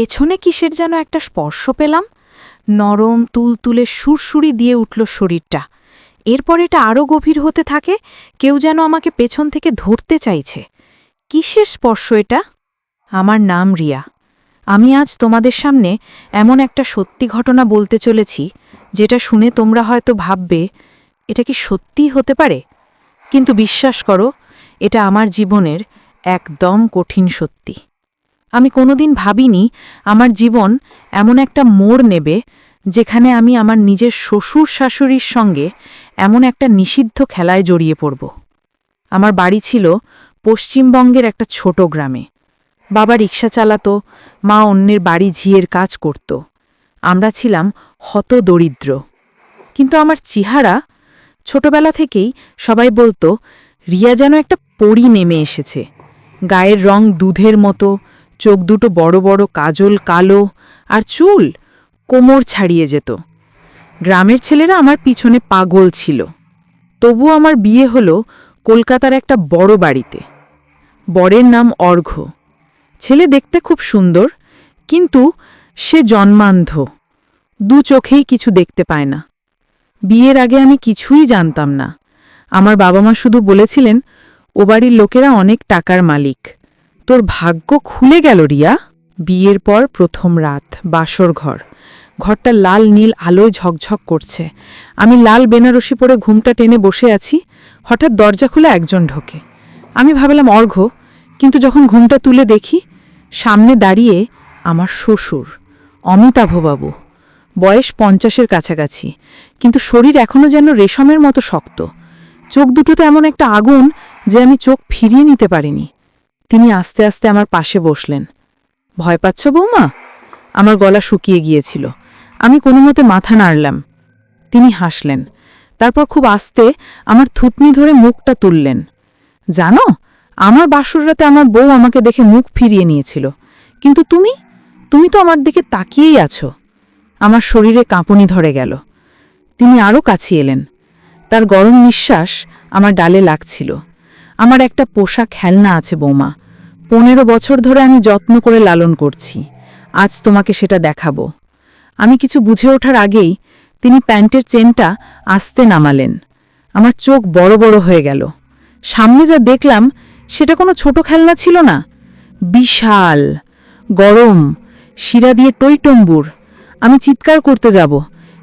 পেছনে কিসের যেন একটা স্পর্শ পেলাম? নরম তুলতুলে সুরসুরি দিয়ে উঠল শরীরটা। এরপর এটা আরও গভীর হতে থাকে, কেউ যেন আমাকে পেছন থেকে ধরতে চাইছে। কিসের স্পর্শ এটা? আমার নাম রিয়া। আমি আজ তোমাদের সামনে এমন একটা সত্যি ঘটনা বলতে চলেছি, যেটা শুনে তোমরা হয়তো ভাববে, এটা কি সত্যিই হতে পারে? কিন্তু বিশ্বাস করো, এটা আমার জীবনের একদম কঠিন সত্যি। আমি কোনোদিন ভাবিনি আমার জীবন এমন একটা মোড় নেবে যেখানে আমি আমার নিজের শ্বশুর শাশুড়ির সঙ্গে এমন একটা নিষিদ্ধ খেলায় জড়িয়ে পড়ব। আমার বাড়ি ছিল পশ্চিমবঙ্গের একটা ছোট গ্রামে। বাবা রিক্সা চালাতো, মা অন্যের বাড়ি ঝিয়ের কাজ করত। আমরা ছিলাম হত দরিদ্র কিন্তু আমার চেহারা ছোটবেলা থেকেই সবাই বলতো, রিয়া যেন একটা পরি নেমে এসেছে। গায়ের রং দুধের মতো চোখ দুটো বড় বড় কাজল, কালো আর চুল কোমর ছাড়িয়ে যেত। গ্রামের ছেলেরা আমার পিছনে পাগল ছিল। তবু আমার বিয়ে হলো কলকাতার একটা বড় বাড়িতে। বরের নাম অর্ঘ্য ছেলে দেখতে খুব সুন্দর, কিন্তু সে জন্মান্ধ। দু চোখেই কিছু দেখতে পায় না। বিয়ের আগে আমি কিছুই জানতাম না। আমার বাবা মা শুধু বলেছিলেন, ও বাড়ির লোকেরা অনেক টাকার মালিক। তোর ভাগ্য খুলে গেল রিয়া। বিয়ের পর প্রথম রাত, বাসর ঘর। ঘরটা লাল নীল আলোয় ঝকঝক করছে। আমি লাল বেনারসি পরে ঘুমটা টেনে বসে আছি, হঠাৎ দরজা খুলে একজন ঢোকে। আমি ভাবলাম অর্ঘ্য কিন্তু যখন ঘুমটা তুলে দেখি, সামনে দাঁড়িয়ে আমার শ্বশুর, অমিতাভবাবু। বয়স পঞ্চাশের কাছাকাছি, কিন্তু শরীর এখনও যেন রেশমের মতো শক্ত। চোখ দুটোতে এমন একটা আগুন যে আমি চোখ ফিরিয়ে নিতে পারিনি। তিনি আস্তে আস্তে আমার পাশে বসলেন। ভয় পাচ্ছ বৌমা? আমার গলা শুকিয়ে গিয়েছিল। আমি কোনো মতে মাথা নাড়লাম। তিনি হাসলেন। তারপর খুব আস্তে আমার থুতনি ধরে মুখটা তুললেন। জানো, আমার বাসর রাতে আমার বউ আমাকে দেখে মুখ ফিরিয়ে নিয়েছিল। কিন্তু তুমি? তুমি তো আমার দিকে তাকিয়েই আছো। আমার শরীরে কাঁপুনি ধরে গেল। তিনি আরও কাছে এলেন। তার গরম নিঃশ্বাস আমার ডালে লাগছিল। আমার একটা পোষা খেলনা আছে, বৌমা। পনেরো বছর ধরে আমি যত্ন করে লালন করছি। আজ তোমাকে সেটা দেখাবো। আমি কিছু বুঝে ওঠার আগেই তিনি প্যান্টের চেনটা আস্তে নামালেন। আমার চোখ বড় বড় হয়ে গেল। সামনে যা দেখলাম, সেটা কোনো ছোট খেলনা ছিল না। বিশাল, গরম, শিরা দিয়ে টইটম্বুর। আমি চিৎকার করতে যাব,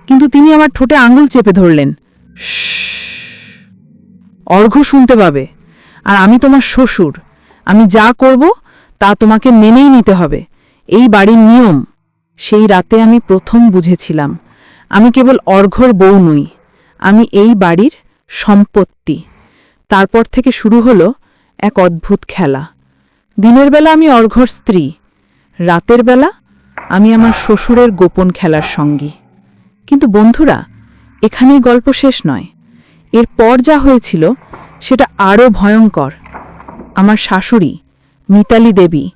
কিন্তু তিনি আমার ঠোঁটে আঙুল চেপে ধরলেন। অর্ঘ্য শুনতে পাবে আর আমি তোমার শ্বশুর। আমি যা করব, তা তোমাকে মেনেই নিতে হবে। এই বাড়ির নিয়ম, সেই রাতে আমি প্রথম বুঝেছিলাম। আমি কেবল অর্ঘ্যর বউ নই, আমি এই বাড়ির সম্পত্তি। তারপর থেকে শুরু হলো এক অদ্ভুত খেলা। দিনের বেলা আমি অর্ঘ্যর স্ত্রী, রাতের বেলা আমি আমার শ্বশুরের গোপন খেলার সঙ্গী। কিন্তু বন্ধুরা, এখানেই গল্প শেষ নয়। এরপর যা হয়েছিল সেটা আরও ভয়ঙ্কর। আমার শাশুড়ি, মিতালি দেবী,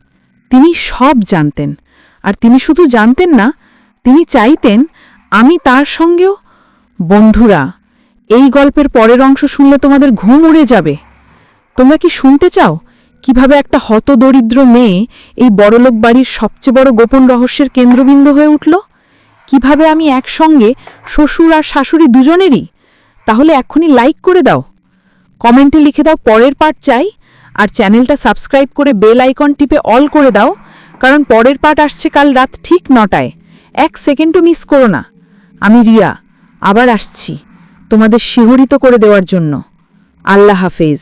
তিনি সব জানতেন। আর তিনি শুধু জানতেন না, তিনি চাইতেন আমি তার সঙ্গেও, বন্ধুরা, এই গল্পের পরের অংশ শুনলে তোমাদের ঘুম উড়ে যাবে। তোমরা কি শুনতে চাও কীভাবে একটা হতদরিদ্র মেয়ে এই বড়লোক বাড়ির সবচেয়ে বড় গোপন রহস্যের কেন্দ্রবিন্দু হয়ে উঠল? কীভাবে আমি একসঙ্গে শ্বশুর আর শাশুড়ি দুজনেরই? তাহলে এক্ষুনি লাইক করে দাও। কমেন্টে লিখে দাও, পরের পার্ট চাই, আর চ্যানেলটা সাবস্ক্রাইব করে বেল আইকন টিপে অল করে দাও, কারণ পরের পার্ট আসছে কাল রাত ঠিক নটায়। এক সেকেন্ডও মিস করো না। আমি রিয়া, আবার আসছি তোমাদের শিহরিত করে দেওয়ার জন্য। আল্লাহ হাফেজ।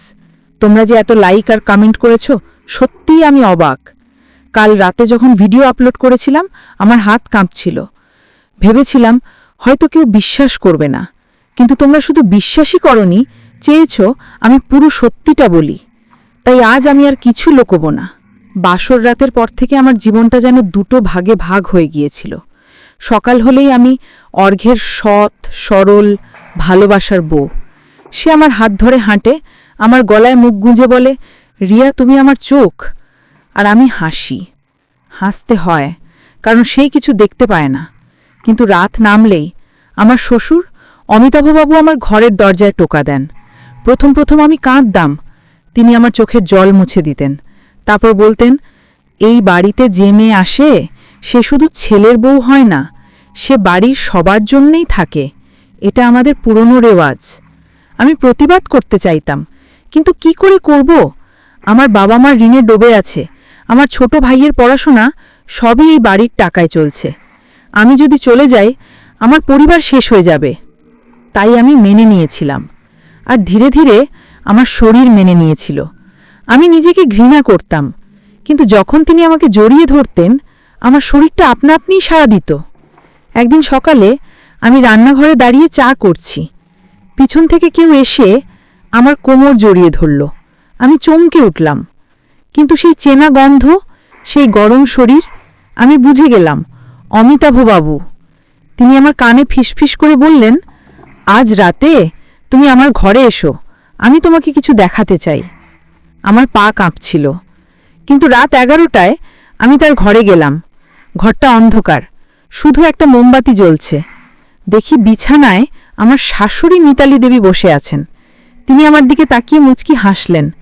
তোমরা যে এত লাইক আর কমেন্ট করেছ, সত্যিই আমি অবাক। কাল রাতে যখন ভিডিও আপলোড করেছিলাম, আমার হাত কাঁপছিল। ভেবেছিলাম, হয়তো কেউ বিশ্বাস করবে না। কিন্তু তোমরা শুধু বিশ্বাসই করনি চেয়েছ, আমি পুরো সত্যিটা বলি। তাই আজ আমি আর কিছু লোকব না। বাসর রাতের পর থেকে আমার জীবনটা যেন দুটো ভাগে ভাগ হয়ে গিয়েছিল। সকাল হলেই আমি অর্ঘের সৎ, সরল, ভালোবাসার বউ। সে আমার হাত ধরে হাঁটে, আমার গলায় মুখ গুঁজে বলে, রিয়া, তুমি আমার চোখ। আর আমি হাসি। হাসতে হয়, কারণ সেই কিছু দেখতে পায় না। কিন্তু রাত নামলেই আমার শ্বশুর অমিতাভবাবু আমার ঘরের দরজায় টোকা দেন। প্রথম প্রথম আমি কাঁদতাম। তিনি আমার চোখের জল মুছে দিতেন। তারপর বলতেন, এই বাড়িতে যে মেয়ে আসে, সে শুধু ছেলের বউ হয় না, সে বাড়ির সবার জন্যেই থাকে। এটা আমাদের পুরনো রেওয়াজ। আমি প্রতিবাদ করতে চাইতাম, কিন্তু কি করে করব? আমার বাবা মার ঋণে ডোবে আছে। আমার ছোট ভাইয়ের পড়াশোনা সবই এই বাড়ির টাকায় চলছে। আমি যদি চলে যাই, আমার পরিবার শেষ হয়ে যাবে। তাই আমি মেনে নিয়েছিলাম। আর ধীরে ধীরে আমার শরীর মেনে নিয়েছিল। আমি নিজেকে ঘৃণা করতাম, কিন্তু যখন তিনি আমাকে জড়িয়ে ধরতেন, আমার শরীরটা আপনা আপনিই সাড়া দিত। একদিন সকালে আমি রান্নাঘরে দাঁড়িয়ে চা করছি। পিছন থেকে কেউ এসে আমার কোমর জড়িয়ে ধরল। আমি চমকে উঠলাম, কিন্তু সেই চেনা গন্ধ, সেই গরম শরীর, আমি বুঝে গেলাম, অমিতাভবাবু, তিনি আমার কানে ফিসফিস করে বললেন, আজ রাতে তুমি আমার ঘরে এসো। আমি তোমাকে কিছু দেখাতে চাই। আমার পা কাঁপছিল। কিন্তু রাত এগারোটায় আমি তার ঘরে গেলাম। ঘরটা অন্ধকার। শুধু একটা মোমবাতি জ্বলছে। দেখি বিছানায় আমার শাশুড়ি মিতালি দেবী বসে আছেন। তিনি আমার দিকে তাকিয়ে মুচকি হাসলেন।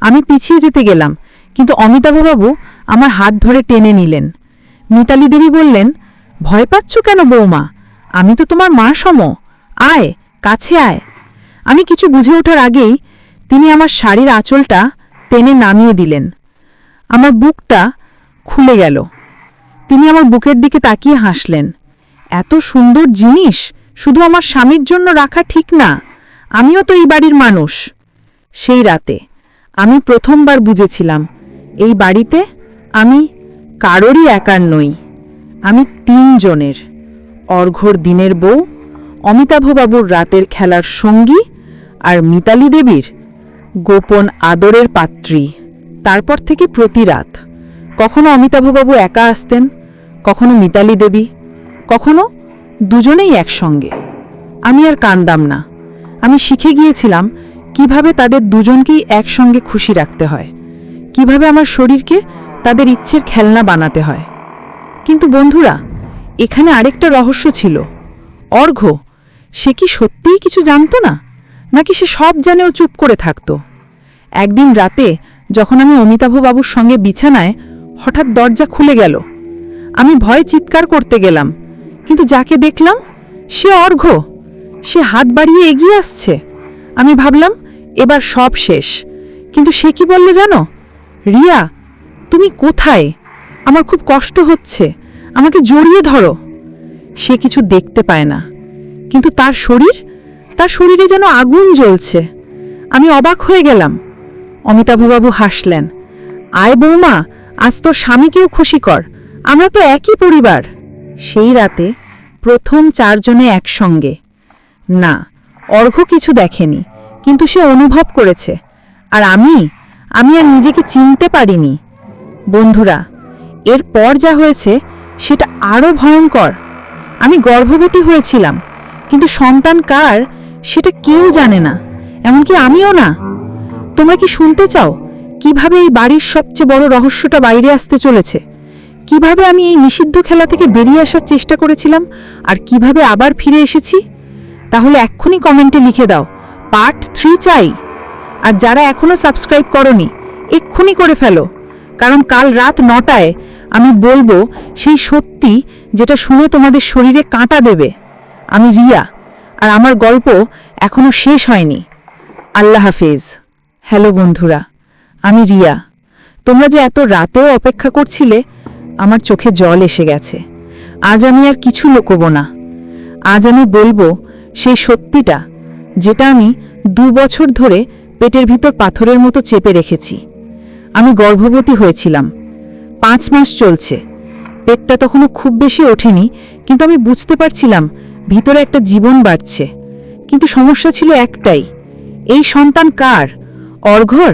আমি পিছিয়ে যেতে গেলাম, কিন্তু অমিতাভবাবু আমার হাত ধরে টেনে নিলেন। মিতালি দেবী বললেন, ভয় পাচ্ছ কেন বৌমা? আমি তো তোমার মা সম। আয়, কাছে আয়। আমি কিছু বুঝে ওঠার আগেই তিনি আমার শাড়ির আঁচলটা টেনে নামিয়ে দিলেন। আমার বুকটা খুলে গেল। তিনি আমার বুকের দিকে তাকিয়ে হাসলেন। এত সুন্দর জিনিস! শুধু আমার স্বামীর জন্য রাখা ঠিক না। আমিও তো এই বাড়ির মানুষ। সেই রাতে আমি প্রথমবার বুঝেছিলাম, এই বাড়িতে আমি কারোরই একার নই। আমি তিনজনের অর্ঘর দিনের বউ, অমিতাভবাবুর রাতের খেলার সঙ্গী আর মিতালি দেবীর গোপন আদরের পাত্রী। তারপর থেকে প্রতি রাত কখনো অমিতাভবাবু একা আসতেন, কখনো মিতালি দেবী, কখনো দুজনেই একসঙ্গে। আমি আর কান্দাম না। আমি শিখে গিয়েছিলাম কীভাবে তাদের দুজনকেই একসঙ্গে খুশি রাখতে হয়, কীভাবে আমার শরীরকে তাদের ইচ্ছের খেলনা বানাতে হয়। কিন্তু বন্ধুরা, এখানে আরেকটা রহস্য ছিল। অর্ঘ সে কি সত্যিই কিছু জানতো না? নাকি সে সব জানেও চুপ করে থাকত? একদিন রাতে যখন আমি অমিতাভবাবুর সঙ্গে বিছানায় হঠাৎ দরজা খুলে গেল। আমি ভয় চিৎকার করতে গেলাম, কিন্তু যাকে দেখলাম সে অর্ঘ সে হাত বাড়িয়ে এগিয়ে আসছে। আমি ভাবলাম, এবার সব শেষ। কিন্তু সে কি বলল জানো? রিয়া, তুমি কোথায়? আমার খুব কষ্ট হচ্ছে। আমাকে জড়িয়ে ধরো। সে কিছু দেখতে পায় না, কিন্তু তার শরীর তার শরীরে যেন আগুন জ্বলছে। আমি অবাক হয়ে গেলাম। অমিতাভবাবু হাসলেন। আয় বৌমা, আজ তোর স্বামীকেও খুশি কর। আমরা তো একই পরিবার। সেই রাতে প্রথম চারজনে একসঙ্গে। না অর্ঘ কিছু দেখেনি, কিন্তু সে অনুভব করেছে। আর আমি? আমি আর নিজেকে চিনতে পারিনি। বন্ধুরা, এরপর যা হয়েছে, সেটা আরও ভয়ঙ্কর। আমি গর্ভবতী হয়েছিলাম, কিন্তু সন্তান কার সেটা কেউ জানে না, এমনকি আমিও না। তোমরা কি শুনতে চাও কীভাবে এই বাড়ির সবচেয়ে বড় রহস্যটা বাইরে আসতে চলেছে? কীভাবে আমি এই নিষিদ্ধ খেলা থেকে বেরিয়ে আসার চেষ্টা করেছিলাম আর কীভাবে আবার ফিরে এসেছি? তাহলে এক্ষুনি কমেন্টে লিখে দাও, পার্ট থ্রি চাই। আর যারা এখনও সাবস্ক্রাইব করনি, এক্ষুনি করে ফেলো, কারণ কাল রাত নটায় আমি বলব সেই সত্যি যেটা শুনে তোমাদের শরীরে কাঁটা দেবে। আমি রিয়া। আর আমার গল্প এখনও শেষ হয়নি। আল্লাহ হাফেজ। হ্যালো বন্ধুরা, আমি রিয়া। তোমরা যে এত রাতেও অপেক্ষা করছিলে, আমার চোখে জল এসে গেছে। আজ আমি আর কিছু লোকব না। আজ আমি বলব সেই সত্যিটা, যেটা আমি দু বছর ধরে পেটের ভিতর পাথরের মতো চেপে রেখেছি। আমি গর্ভবতী হয়েছিলাম। পাঁচ মাস চলছে। পেটটা তখনও খুব বেশি ওঠেনি, কিন্তু আমি বুঝতে পারছিলাম ভিতরে একটা জীবন বাড়ছে। কিন্তু সমস্যা ছিল একটাই, এই সন্তান কার? অর্ঘর,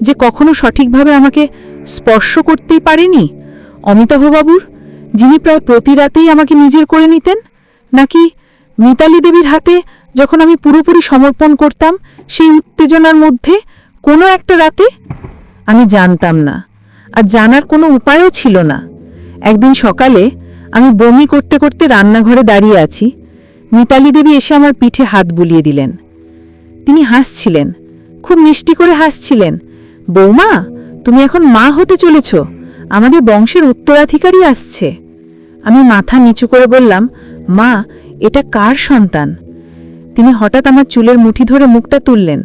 যে কখনো সঠিকভাবে আমাকে স্পর্শ করতেই পারেনি? অমিতাভবাবুর যিনি প্রায় প্রতি রাতেই আমাকে নিজের করে নিতেন? নাকি মিতালি দেবীর হাতে যখন আমি পুরোপুরি সমর্পণ করতাম, সেই উত্তেজনার মধ্যে কোনো একটা রাতে? আমি জানতাম না, আর জানার কোনো উপায়ও ছিল না। একদিন সকালে আমি বমি করতে করতে রান্নাঘরে দাঁড়িয়ে আছি মিতালি দেবী এসে আমার পিঠে হাত বুলিয়ে দিলেন। তিনি হাসছিলেন, খুব মিষ্টি করে হাসছিলেন, বৌমা, তুমি এখন মা হতে চলেছ, আমাদের বংশের উত্তরাধিকারী আসছে। আমি মাথা নিচু করে বললাম, মা, এটা কার সন্তান? তিনি হঠাৎ আমার চুলের মুঠি ধরে মুখটা তুললেন।